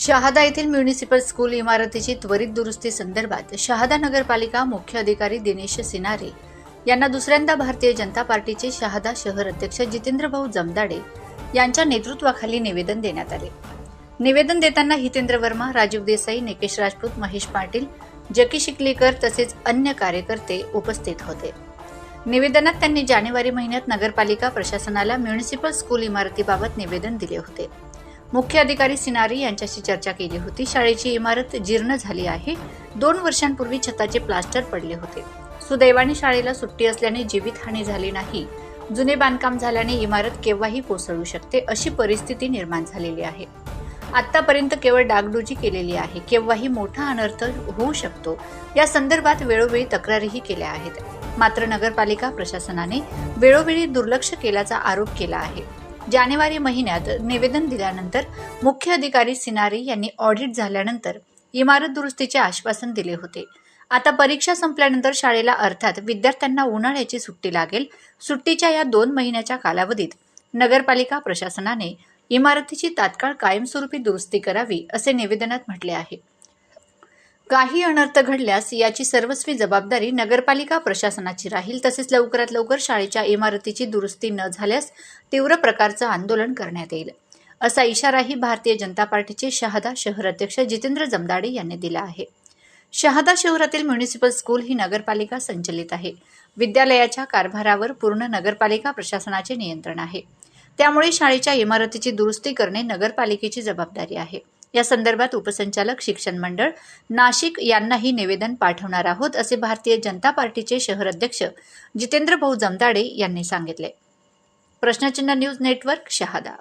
शहादा येथील municipal school इमारतीची त्वरित दुरुस्ती संदर्भात शहादा नगरपालिका मुख्य अधिकारी दिनेश सिनारे यांना दुसऱ्यांदा भारतीय जनता पार्टीचे शहादा शहर अध्यक्ष जितेंद्र भाऊ जमदाडे यांच्या नेतृत्वाखाली निवेदन देण्यात आले. निवेदन देताना हितेंद्र वर्मा राजीव देसाई निकेश राजपूत महेश पाटील जकी शिकलीकर तसेच अन्य कार्यकर्ते उपस्थित होते. निवेदनात त्यांनी जानेवारी महिन्यात नगरपालिका प्रशासनाला म्युनिसिपल स्कूल इमारतीबाबत निवेदन दिले होते. मुख्य अधिकारी सिनारी यांच्याशी चर्चा केली होती. शाळेची इमारत जीर्ण झाली आहे. दोन वर्षांपूर्वी छताचे प्लास्टर पडले होते. सुदैवाने शाळेला सुट्टी असल्याने जीवितहानी झाली नाही. जुने बांधकाम झाल्याने इमारत केव्हाही कोसळू शकते अशी परिस्थिती निर्माण झालेली आहे. आतापर्यंत केवळ डागडुजी केलेली आहे. केव्हाही मोठा अनर्थ होऊ शकतो. या संदर्भात वेळोवेळी तक्रारीही केल्या आहेत. मात्र नगरपालिका प्रशासनाने वेळोवेळी दुर्लक्ष केल्याचा आरोप केला आहे. जानेवारी महिन्यात निवेदन दिल्यानंतर मुख्य अधिकारी सिनारी यांनी ऑडिट झाल्यानंतर इमारत दुरुस्तीचे आश्वासन दिले होते. आता परीक्षा संपल्यानंतर शाळेला अर्थात विद्यार्थ्यांना उन्हाळ्याची सुट्टी लागेल. सुट्टीच्या या दोन महिन्याच्या कालावधीत नगरपालिका प्रशासनाने इमारतीची तात्काळ कायमस्वरूपी दुरुस्ती करावी असे निवेदनात म्हटले आहे. काही अनर्थ घडल्यास याची सर्वस्वी जबाबदारी नगरपालिका प्रशासनाची राहील. तसेच लवकरात लवकर शाळेच्या इमारतीची दुरुस्ती न झाल्यास तीव्र प्रकारचं आंदोलन करण्यात येईल. असा इशाराही भारतीय जनता पार्टीचे शहादा शहर अध्यक्ष जितेंद्र जमदाडे यांनी दिला आहे. शहादा शहरातील म्युनिसिपल स्कूल ही नगरपालिका संचलित आहे. विद्यालयाच्या कारभारावर पूर्ण नगरपालिका प्रशासनाचे नियंत्रण आहे. त्यामुळे शाळेच्या इमारतीची दुरुस्ती करणे नगरपालिकेची जबाबदारी आहे. या संदर्भात उपसंचालक शिक्षण मंडळ नाशिक यांनाही निवेदन पाठवणार आहोत असे भारतीय जनता पार्टीचे शहर अध्यक्ष जितेंद्र भाऊ जमदाडे यांनी सांगितले. प्रश्नचिन्ह न्यूज नेटवर्क शहादा.